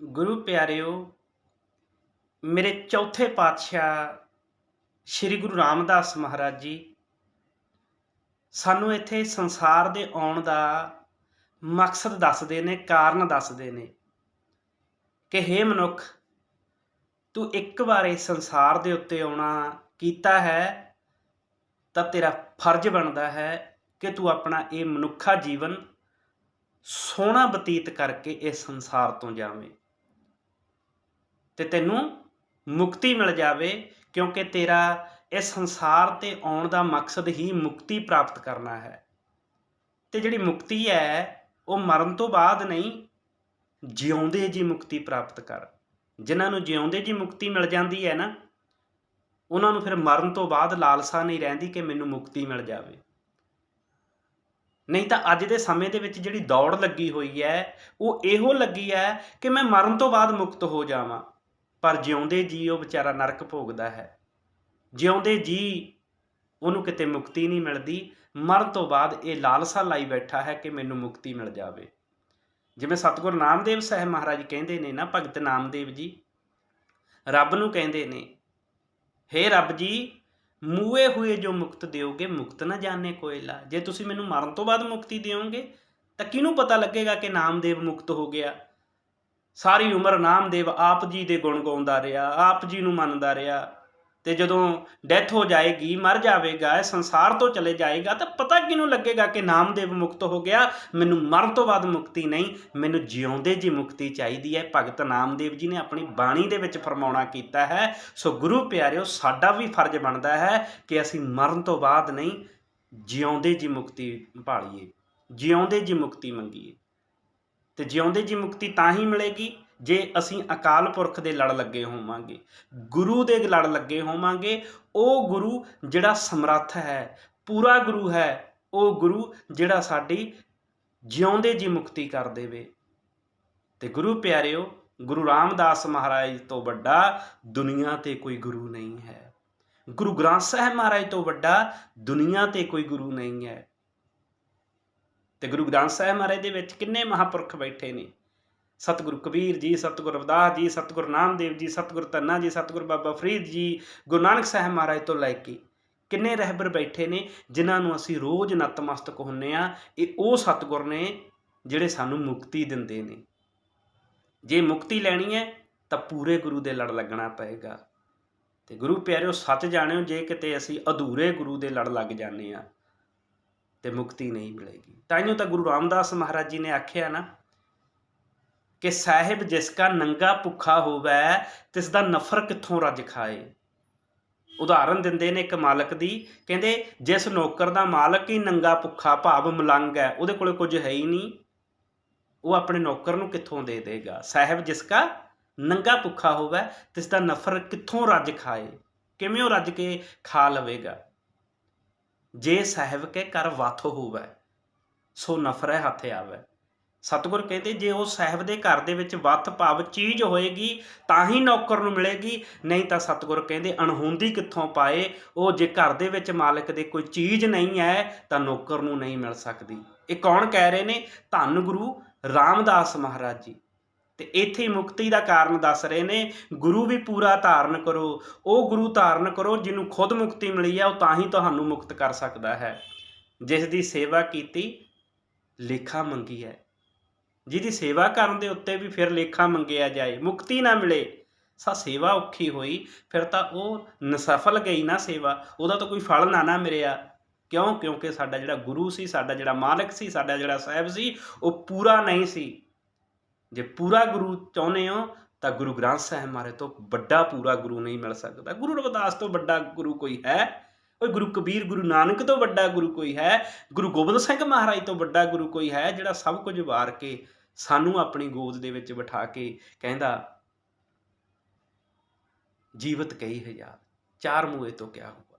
ਗੁਰੂ ਪਿਆਰਿਓ, ਮੇਰੇ ਚੌਥੇ ਪਾਤਸ਼ਾਹ ਸ੍ਰੀ ਗੁਰੂ ਰਾਮਦਾਸ ਮਹਾਰਾਜ ਜੀ, ਸਾਨੂੰ ਇੱਥੇ ਸੰਸਾਰ ਦੇ ਆਉਣ ਦਾ ਮਕਸਦ ਦੱਸਦੇ ਨੇ, ਕਾਰਨ ਦੱਸਦੇ ਨੇ ਕਿ ਹੇ ਮਨੁੱਖ, ਤੂੰ ਇੱਕ ਵਾਰ ਸੰਸਾਰ ਦੇ ਉੱਤੇ ਆਉਣਾ ਕੀਤਾ ਹੈ ਤਾਂ ਤੇਰਾ ਫਰਜ਼ ਬਣਦਾ ਹੈ ਕਿ ਤੂੰ ਆਪਣਾ ਇਹ ਮਨੁੱਖਾ ਜੀਵਨ ਸੋਹਣਾ ਬਤੀਤ ਕਰਕੇ ਇਸ ਸੰਸਾਰ ਤੋਂ ਜਾਵੇਂ। ਤੇ ਤੈਨੂੰ ਮੁਕਤੀ ਮਿਲ ਜਾਵੇ ਕਿਉਂਕਿ ਤੇਰਾ ਇਸ ਸੰਸਾਰ ਤੇ ਆਉਣ ਦਾ ਮਕਸਦ ਹੀ ਮੁਕਤੀ ਪ੍ਰਾਪਤ ਕਰਨਾ ਹੈ। ਤੇ ਜਿਹੜੀ ਮੁਕਤੀ ਹੈ, ਉਹ ਮਰਨ ਤੋਂ ਬਾਅਦ ਨਹੀਂ, ਜਿਉਂਦੇ ਜੀ ਮੁਕਤੀ ਪ੍ਰਾਪਤ ਕਰ। ਜਿਨ੍ਹਾਂ ਨੂੰ ਜਿਉਂਦੇ ਜੀ ਮੁਕਤੀ ਮਿਲ ਜਾਂਦੀ ਹੈ ਨਾ, ਉਹਨਾਂ ਨੂੰ ਫਿਰ ਮਰਨ ਤੋਂ ਬਾਅਦ ਲਾਲਸਾ ਨਹੀਂ ਰਹਿੰਦੀ ਕਿ ਮੈਨੂੰ ਮੁਕਤੀ ਮਿਲ ਜਾਵੇ। ਨਹੀਂ ਤਾਂ ਅੱਜ ਦੇ ਸਮੇਂ ਦੇ ਵਿੱਚ ਜਿਹੜੀ ਦੌੜ ਲੱਗੀ ਹੋਈ ਹੈ, ਉਹ ਇਹੋ ਲੱਗੀ ਹੈ ਕਿ ਮੈਂ ਮਰਨ ਤੋਂ ਬਾਅਦ ਮੁਕਤ ਹੋ ਜਾਵਾਂ। ਪਰ ਜਿਉਂਦੇ ਜੀ ਉਹ ਵਿਚਾਰਾ ਨਰਕ ਭੋਗਦਾ ਹੈ। ਜਿਉਂਦੇ ਜੀ ਉਹਨੂੰ ਕਿਤੇ ਮੁਕਤੀ ਨਹੀਂ ਮਿਲਦੀ। ਮਰਨ ਤੋਂ ਬਾਅਦ ਇਹ ਲਾਲਸਾ ਲਾਈ ਬੈਠਾ ਹੈ ਕਿ ਮੈਨੂੰ ਮੁਕਤੀ ਮਿਲ ਜਾਵੇ। ਜਿਵੇਂ ਸਤਿਗੁਰ ਨਾਮਦੇਵ ਸਾਹਿਬ ਮਹਾਰਾਜ ਕਹਿੰਦੇ ਨੇ ਨਾ, ਭਗਤ ਨਾਮਦੇਵ ਜੀ, ਰੱਬ ਨੂੰ ਕਹਿੰਦੇ ਨੇ, ਹੇ ਰੱਬ ਜੀ ਮੂਏ ਹੋਏ ਜੋ ਮੁਕਤ ਦਿਓਗੇ, ਮੁਕਤ ਨਾ ਜਾਣੇ ਕੋਇਲਾ। ਜੇ ਤੁਸੀਂ ਮੈਨੂੰ ਮਰਨ ਤੋਂ ਬਾਅਦ ਮੁਕਤੀ ਦਿਓਗੇ, ਤਾਂ ਕਿਹਨੂੰ ਪਤਾ ਲੱਗੇਗਾ ਕਿ ਨਾਮਦੇਵ ਮੁਕਤ ਹੋ ਗਿਆ? ਸਾਰੀ ਉਮਰ ਨਾਮਦੇਵ ਆਪ ਜੀ ਦੇ ਗੁਣ ਗਾਉਂਦਾ ਰਿਹਾ, ਆਪ ਜੀ ਨੂੰ ਮੰਨਦਾ ਰਿਹਾ। ਤੇ ਜਦੋਂ ਡੈਥ ਹੋ ਜਾਏਗੀ, ਮਰ ਜਾਵੇਗਾ, ਇਹ ਸੰਸਾਰ ਤੋਂ ਚਲੇ ਜਾਏਗਾ, ਤਾਂ ਪਤਾ ਕਿਹਨੂੰ ਲੱਗੇਗਾ ਕਿ ਨਾਮਦੇਵ ਮੁਕਤ ਹੋ ਗਿਆ? ਮੈਨੂੰ ਮਰਨ ਤੋਂ ਬਾਅਦ ਮੁਕਤੀ ਨਹੀਂ, ਮੈਨੂੰ ਜਿਉਂਦੇ ਜੀ ਮੁਕਤੀ ਚਾਹੀਦੀ ਹੈ। ਭਗਤ ਨਾਮਦੇਵ ਜੀ ਨੇ ਆਪਣੀ ਬਾਣੀ ਦੇ ਵਿੱਚ ਫਰਮਾਉਣਾ ਕੀਤਾ ਹੈ, ਸੋ ਗੁਰੂ ਪਿਆਰਿਓ, ਸਾਡਾ ਵੀ ਫਰਜ਼ ਬਣਦਾ ਹੈ ਕਿ ਅਸੀਂ ਮਰਨ ਤੋਂ ਬਾਅਦ ਨਹੀਂ, ਜਿਉਂਦੇ ਜੀ ਮੁਕਤੀ ਭਾਲੀਏ, ਜਿਉਂਦੇ ਜੀ ਮੁਕਤੀ ਮੰਗੀਏ। ਤੇ ਜਿਉਂਦੇ ਜੀ ਮੁਕਤੀ ਤਾਂ ਹੀ ਮਿਲੇਗੀ ਜੇ ਅਸੀਂ ਅਕਾਲ ਪੁਰਖ ਦੇ ਲੜ ਲੱਗੇ ਹੋਵਾਂਗੇ, ਗੁਰੂ ਦੇ ਲੜ ਲੱਗੇ ਹੋਵਾਂਗੇ। ਉਹ ਗੁਰੂ ਜਿਹੜਾ ਸਮਰੱਥ ਹੈ, ਪੂਰਾ ਗੁਰੂ ਹੈ, ਉਹ ਗੁਰੂ ਜਿਹੜਾ ਸਾਡੀ ਜਿਉਂਦੇ ਜੀ ਮੁਕਤੀ ਕਰ ਦੇਵੇ। ਤੇ ਗੁਰੂ ਪਿਆਰਿਓ, ਗੁਰੂ ਰਾਮਦਾਸ ਮਹਾਰਾਜ ਤੋਂ ਵੱਡਾ ਦੁਨੀਆ ਤੇ ਕੋਈ ਗੁਰੂ ਨਹੀਂ ਹੈ। ਗੁਰੂ ਗ੍ਰੰਥ ਸਾਹਿਬ ਮਹਾਰਾਜ ਤੋਂ ਵੱਡਾ ਦੁਨੀਆ ਤੇ ਕੋਈ ਗੁਰੂ ਨਹੀਂ ਹੈ। ਤੇ ਗੁਰੂ ਗ੍ਰੰਥ ਸਾਹਿਬ ਮਹਾਰਾਜ ਦੇ ਵਿੱਚ ਕਿੰਨੇ ਮਹਾਪੁਰਖ ਬੈਠੇ ਨੇ। ਸਤਿਗੁਰੂ ਕਬੀਰ ਜੀ, ਸਤਿਗੁਰ ਰਵਿਦਾਸ ਜੀ, ਸਤਿਗੁਰੂ ਨਾਮਦੇਵ ਜੀ, ਸਤਿਗੁਰ ਤੰਨਾ ਜੀ, ਸਤਿਗੁਰ ਬਾਬਾ ਫਰੀਦ ਜੀ, ਗੁਰੂ ਨਾਨਕ ਸਾਹਿਬ ਮਹਾਰਾਜ ਤੋਂ ਲੈ ਕੇ ਕਿੰਨੇ ਰਹਿਬਰ ਬੈਠੇ ਨੇ, ਜਿਨ੍ਹਾਂ ਨੂੰ ਅਸੀਂ ਰੋਜ਼ ਨਤਮਸਤਕ ਹੁੰਨੇ ਆ। ਇਹ ਉਹ ਸਤਿਗੁਰ ਨੇ ਜਿਹੜੇ ਸਾਨੂੰ ਮੁਕਤੀ ਦਿੰਦੇ ਨੇ। ਜੇ ਮੁਕਤੀ ਲੈਣੀ ਹੈ, ਤਾਂ ਪੂਰੇ ਗੁਰੂ ਦੇ ਲੜ ਲੱਗਣਾ ਪਏਗਾ। ਤੇ ਗੁਰੂ ਪਿਆਰਿਓ, ਸੱਚ ਜਾਣਿਓ, ਜੇ ਕਿਤੇ ਅਸੀਂ ਅਧੂਰੇ ਗੁਰੂ ਦੇ ਲੜ ਲੱਗ ਜਾਂਦੇ ਆ ਤੇ ਮੁਕਤੀ ਨਹੀਂ ਮਿਲੇਗੀ। ਤਾਈਓ ਤਾਂ ਗੁਰੂ ਰਾਮਦਾਸ ਮਹਾਰਾਜ ਜੀ ਨੇ ਆਖਿਆ ਨਾ ਕਿ ਸਾਹਿਬ, ਜਿਸ ਕਾ ਨੰਗਾ ਭੁੱਖਾ ਹੋਵੇ ਤਿਸ ਦਾ ਨਫਰ ਕਿੱਥੋਂ ਰੱਜ ਖਾਏ? ਉਦਾਹਰਨ ਦਿੰਦੇ ਨੇ ਇੱਕ ਮਾਲਕ ਦੀ, ਕਹਿੰਦੇ ਜਿਸ ਨੌਕਰ ਦਾ ਮਾਲਕ ਹੀ ਨੰਗਾ ਭੁੱਖਾ ਭਾਵ ਮਲੰਗ ਹੈ, ਉਹਦੇ ਕੋਲੇ ਕੁਝ ਹੈ ਹੀ ਨਹੀਂ। ਉਹ ਆਪਣੇ ਨੌਕਰ ਨੂੰ ਕਿੱਥੋਂ ਦੇ ਦੇਗਾ? ਸਾਹਿਬ, ਜਿਸ ਕਾ ਨੰਗਾ ਭੁੱਖਾ ਹੋਵੇ ਤਿਸ ਦਾ ਨਫਰ ਕਿੱਥੋਂ ਰੱਜ ਖਾਏ? ਕਿਵੇਂ ਉਹ ਰੱਜ ਕੇ ਖਾ ਲਵੇਗਾ? ਜੇ ਸਾਹਿਬ ਕੇ ਕਰ ਵਥ ਹੋਵੇ, ਸੋ ਨਫਰੇ ਹੱਥੇ ਆਵੇ। ਸਤਿਗੁਰ ਕਹਿੰਦੇ ਜੇ ਉਹ ਸਾਹਿਬ ਦੇ ਘਰ ਦੇ ਵਿੱਚ ਵੱਥ ਭਾਵ ਚੀਜ਼ ਹੋਏਗੀ, ਤਾਂ ਹੀ ਨੌਕਰ ਨੂੰ ਮਿਲੇਗੀ। ਨਹੀਂ ਤਾਂ ਸਤਿਗੁਰ ਕਹਿੰਦੇ ਅਣਹੋਂਦੀ ਕਿੱਥੋਂ ਪਾਏ? ਉਹ ਜੇ ਘਰ ਦੇ ਵਿੱਚ ਮਾਲਕ ਦੇ ਕੋਈ ਚੀਜ਼ ਨਹੀਂ ਹੈ, ਤਾਂ ਨੌਕਰ ਨੂੰ ਨਹੀਂ ਮਿਲ ਸਕਦੀ। ਇਹ ਕੌਣ ਕਹਿ ਰਹੇ ਨੇ? ਧੰਨ ਗੁਰੂ ਰਾਮਦਾਸ ਮਹਾਰਾਜ ਜੀ। ਤੇ ਇੱਥੇ ਮੁਕਤੀ ਦਾ ਕਾਰਨ ਦੱਸ ਰਹੇ ਨੇ, ਗੁਰੂ ਵੀ ਪੂਰਾ ਧਾਰਨ ਕਰੋ, ਉਹ ਗੁਰੂ ਧਾਰਨ ਕਰੋ, ਜਿਹਨੂੰ ਖੁਦ ਮੁਕਤੀ ਮਿਲੀ ਹੈ ਉਹ ਤਾਂ ਹੀ ਤੁਹਾਨੂੰ ਮੁਕਤ ਕਰ ਸਕਦਾ ਹੈ। ਜਿਸ ਦੀ ਸੇਵਾ ਕੀਤੀ, ਲੇਖਾ ਮੰਗੀ ਹੈ। ਜਿਹਦੀ ਸੇਵਾ ਕਰਨ ਦੇ ਉੱਤੇ ਵੀ ਫਿਰ ਲੇਖਾ ਮੰਗਿਆ ਜਾਏ, ਮੁਕਤੀ ਨਾ ਮਿਲੇ, ਸਾ ਸੇਵਾ ਔਖੀ ਹੋਈ, ਫਿਰ ਤਾਂ ਉਹ ਨਸਫਲ ਗਈ ਨਾ ਸੇਵਾ, ਉਹਦਾ ਤਾਂ ਕੋਈ ਫਲ ਨਾ ਨਾ ਮਿਲਿਆ। ਕਿਉਂ? ਕਿਉਂਕਿ ਸਾਡਾ ਜਿਹੜਾ ਗੁਰੂ ਸੀ, ਸਾਡਾ ਜਿਹੜਾ ਮਾਲਕ ਸੀ, ਸਾਡਾ ਜਿਹੜਾ ਸਾਹਿਬ ਸੀ, ਉਹ ਪੂਰਾ ਨਹੀਂ ਸੀ। ਜੇ ਪੂਰਾ ਗੁਰੂ ਚਾਹੁੰਦੇ ਹੋ, ਤਾਂ ਗੁਰੂ ਗ੍ਰੰਥ ਸਾਹਿਬ ਮਾਰੇ ਤੋਂ ਵੱਡਾ ਪੂਰਾ ਗੁਰੂ ਨਹੀਂ ਮਿਲ ਸਕਦਾ। ਗੁਰੂ ਰਵਿਦਾਸ ਤੋਂ ਵੱਡਾ ਗੁਰੂ ਕੋਈ ਹੈ? ਓਏ ਗੁਰੂ ਕਬੀਰ, ਗੁਰੂ ਨਾਨਕ ਤੋਂ ਵੱਡਾ ਗੁਰੂ ਕੋਈ ਹੈ? ਗੁਰੂ ਗੋਬਿੰਦ ਸਿੰਘ ਮਹਾਰਾਜ ਤੋਂ ਵੱਡਾ ਗੁਰੂ ਕੋਈ ਹੈ, ਜਿਹੜਾ ਸਭ ਕੁਝ ਵਾਰ ਕੇ ਸਾਨੂੰ ਆਪਣੀ ਗੋਦ ਦੇ ਵਿੱਚ ਬਿਠਾ ਕੇ ਕਹਿੰਦਾ, ਜੀਵਤ ਕਈ ਹਜ਼ਾਰ ਚਾਰ ਮੂਏ ਤੋਂ ਕਿਆ ਹੋਊਗਾ?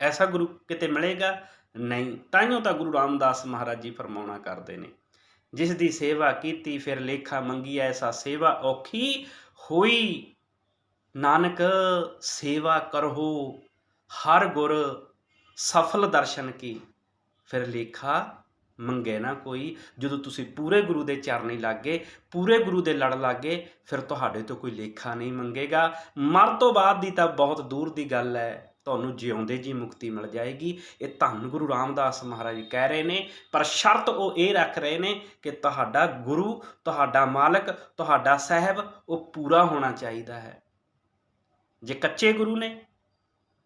ਐਸਾ ਗੁਰੂ ਕਿਤੇ ਮਿਲੇਗਾ? ਨਹੀਂ। ਤਾਈਓ ਤਾਂ ਗੁਰੂ ਰਾਮਦਾਸ ਮਹਾਰਾਜ ਜੀ ਫਰਮਾਉਣਾ ਕਰਦੇ ਨੇ। ਜਿਸ ਦੀ ਸੇਵਾ ਕੀਤੀ, ਫਿਰ ਲੇਖਾ ਮੰਗੀ, ਐਸਾ ਸੇਵਾ ਔਖੀ ਹੋਈ। ਨਾਨਕ, ਸੇਵਾ ਕਰੋ, ਹਰ ਗੁਰ ਸਫਲ ਦਰਸ਼ਨ ਕੀ। ਫਿਰ ਲੇਖਾ ਮੰਗੇ ਨਾ ਕੋਈ, ਜਦੋਂ ਤੁਸੀਂ ਪੂਰੇ ਗੁਰੂ ਦੇ ਚਰਨੀ ਲੱਗੇ, ਪੂਰੇ ਗੁਰੂ ਦੇ ਲੜ ਲੱਗੇ, ਫਿਰ ਤੁਹਾਡੇ ਤੋਂ ਕੋਈ ਲੇਖਾ ਨਹੀਂ ਮੰਗੇਗਾ। ਮਰ ਤੋਂ ਬਾਅਦ ਦੀ ਤਾਂ ਬਹੁਤ ਦੂਰ ਦੀ ਗੱਲ ਹੈ। ਤੁਹਾਨੂੰ ਜਿਉਂਦੇ ਜੀ ਮੁਕਤੀ ਮਿਲ ਜਾਏਗੀ। ਇਹ ਧੰਨ ਗੁਰੂ ਰਾਮਦਾਸ ਮਹਾਰਾਜ ਕਹਿ ਰਹੇ ਨੇ, ਪਰ ਸ਼ਰਤ ਉਹ ਇਹ ਰੱਖ ਰਹੇ ਨੇ ਕਿ ਤੁਹਾਡਾ ਗੁਰੂ, ਤੁਹਾਡਾ ਮਾਲਕ, ਤੁਹਾਡਾ ਸਾਹਿਬ, ਉਹ ਪੂਰਾ ਹੋਣਾ ਚਾਹੀਦਾ ਹੈ। ਜੇ ਕੱਚੇ ਗੁਰੂ ਨੇ,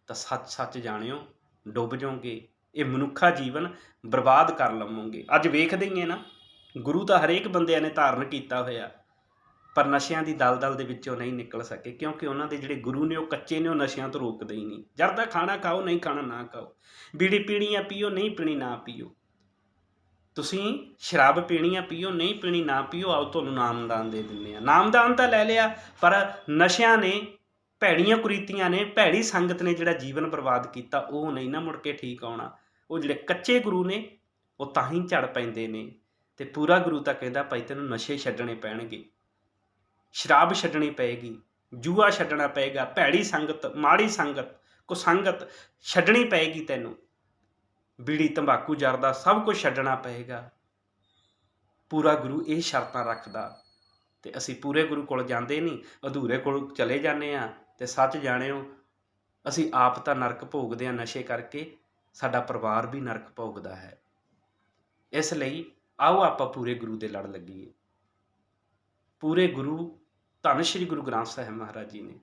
ਤਾਂ ਸੱਚ ਸੱਚ ਜਾਣਿਓ, ਡੁੱਬ ਜਾਓਗੇ। ਇਹ ਮਨੁੱਖਾ ਜੀਵਨ ਬਰਬਾਦ ਕਰ ਲਵੋਗੇ। ਅੱਜ ਵੇਖਦੇ ਹੀ ਨਾ, ਗੁਰੂ ਤਾਂ ਹਰੇਕ ਬੰਦਿਆਂ ਨੇ ਧਾਰਨ ਕੀਤਾ ਹੋਇਆ। ਪਰ ਨਸ਼ਿਆਂ ਦੀ ਦਲਦਲ ਦੇ ਵਿੱਚੋਂ ਨਹੀਂ ਨਿਕਲ ਸਕੇ, ਕਿਉਂਕਿ ਉਹਨਾਂ ਦੇ ਜਿਹੜੇ ਗੁਰੂ ਨੇ ਉਹ ਕੱਚੇ ਨੇ, ਉਹ ਨਸ਼ਿਆਂ ਤੋਂ ਰੋਕਦੇ ਹੀ ਨਹੀਂ। ਜਰਦਾ ਖਾਣਾ ਖਾਓ, ਨਹੀਂ ਖਾਣਾ ਨਾ ਖਾਓ। ਬੀੜੀ ਪੀਣੀ ਆ ਪੀਓ, ਨਹੀਂ ਪੀਣੀ ਨਾ ਪੀਓ। ਤੁਸੀਂ ਸ਼ਰਾਬ ਪੀਣੀ ਆ ਪੀਓ, ਨਹੀਂ ਪੀਣੀ ਨਾ ਪੀਓ, ਆਓ ਤੁਹਾਨੂੰ ਨਾਮਦਾਨ ਦੇ ਦਿੰਦੇ ਆ ਨਾਮਦਾਨ ਤਾਂ ਲੈ ਲਿਆ, ਪਰ ਨਸ਼ਿਆਂ ਨੇ, ਭੈੜੀਆਂ ਕੁਰੀਤੀਆਂ ਨੇ, ਭੈੜੀ ਸੰਗਤ ਨੇ ਜਿਹੜਾ ਜੀਵਨ ਬਰਬਾਦ ਕੀਤਾ, ਉਹ ਨਹੀਂ ਨਾ ਮੁੜ ਕੇ ਠੀਕ ਆਉਣਾ। ਉਹ ਜਿਹੜੇ ਕੱਚੇ ਗੁਰੂ ਨੇ, ਉਹ ਤਾਂ ਹੀ ਝੜ ਪੈਂਦੇ ਨੇ। ਤੇ ਪੂਰਾ ਗੁਰੂ ਤਾਂ ਕਹਿੰਦਾ, ਭਾਈ ਤੈਨੂੰ ਨਸ਼ੇ ਛੱਡਣੇ ਪੈਣਗੇ। ਸ਼ਰਾਬ ਛੱਡਣੀ ਪਏਗੀ, ਜੂਆ ਛੱਡਣਾ ਪਏਗਾ, ਭੈੜੀ ਸੰਗਤ, ਮਾੜੀ ਸੰਗਤ, ਕੋ ਸੰਗਤ ਛੱਡਣੀ ਪਏਗੀ ਤੈਨੂੰ। ਬੀੜੀ ਤੰਬਾਕੂ ਜਰਦਾ, ਸਭ ਕੁਝ ਛੱਡਣਾ ਪਏਗਾ। ਪੂਰਾ ਗੁਰੂ ਇਹ ਸ਼ਰਤਾਂ ਰੱਖਦਾ ਤੇ ਅਸੀਂ ਪੂਰੇ ਗੁਰੂ ਕੋਲ ਜਾਂਦੇ ਨਹੀਂ, ਅਧੂਰੇ ਕੋਲ ਚਲੇ ਜਾਂਦੇ ਆ ਤੇ ਸੱਚ ਜਾਣਿਓ, ਅਸੀਂ ਆਪ ਤਾਂ ਨਰਕ ਭੋਗਦੇ ਆ ਨਸ਼ੇ ਕਰਕੇ, ਸਾਡਾ ਪਰਿਵਾਰ ਵੀ ਨਰਕ ਭੋਗਦਾ ਹੈ। ਇਸ ਲਈ ਆਓ ਆਪਾਂ ਪੂਰੇ ਗੁਰੂ ਦੇ ਲੜ ਲੱਗੀਏ। ਪੂਰੇ ਗੁਰੂ ਧੰਨ ਸ਼੍ਰੀ ਗੁਰੂ ਗ੍ਰੰਥ ਸਾਹਿਬ ਮਹਾਰਾਜ ਜੀ ਨੇ।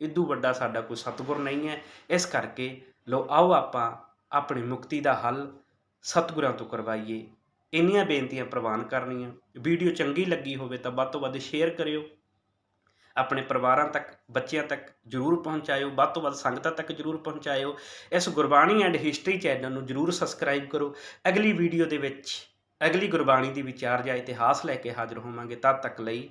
ਇਦੋਂ ਵੱਡਾ ਸਾਡਾ ਕੋਈ ਸਤਿਗੁਰ ਨਹੀਂ ਹੈ। ਇਸ ਕਰਕੇ ਲੋ ਆਓ ਆਪਾਂ ਆਪਣੀ ਮੁਕਤੀ ਦਾ ਹੱਲ ਸਤਿਗੁਰਾਂ ਤੋਂ ਕਰਵਾਈਏ। ਇੰਨੀਆਂ ਬੇਨਤੀਆਂ ਪ੍ਰਵਾਨ ਕਰਨੀਆਂ। ਵੀਡੀਓ ਚੰਗੀ ਲੱਗੀ ਹੋਵੇ ਤਾਂ ਵੱਧ ਤੋਂ ਵੱਧ ਸ਼ੇਅਰ ਕਰਿਓ। ਆਪਣੇ ਪਰਿਵਾਰਾਂ ਤੱਕ, ਬੱਚਿਆਂ ਤੱਕ ਜਰੂਰ ਪਹੁੰਚਾਇਓ। ਵੱਧ ਤੋਂ ਵੱਧ ਸੰਗਤਾਂ ਤੱਕ ਜਰੂਰ ਪਹੁੰਚਾਇਓ। ਇਸ ਗੁਰਬਾਣੀ ਐਂਡ ਹਿਸਟਰੀ ਚੈਨਲ ਨੂੰ ਜਰੂਰ ਸਬਸਕ੍ਰਾਈਬ ਕਰੋ। ਅਗਲੀ ਵੀਡੀਓ ਦੇ ਵਿੱਚ, ਅਗਲੀ ਗੁਰਬਾਣੀ ਦੀ ਵਿਚਾਰ ਜਾਂ ਇਤਿਹਾਸ ਲੈ ਕੇ ਹਾਜ਼ਰ ਹੋਵਾਂਗੇ। ਤਦ ਤੱਕ ਲਈ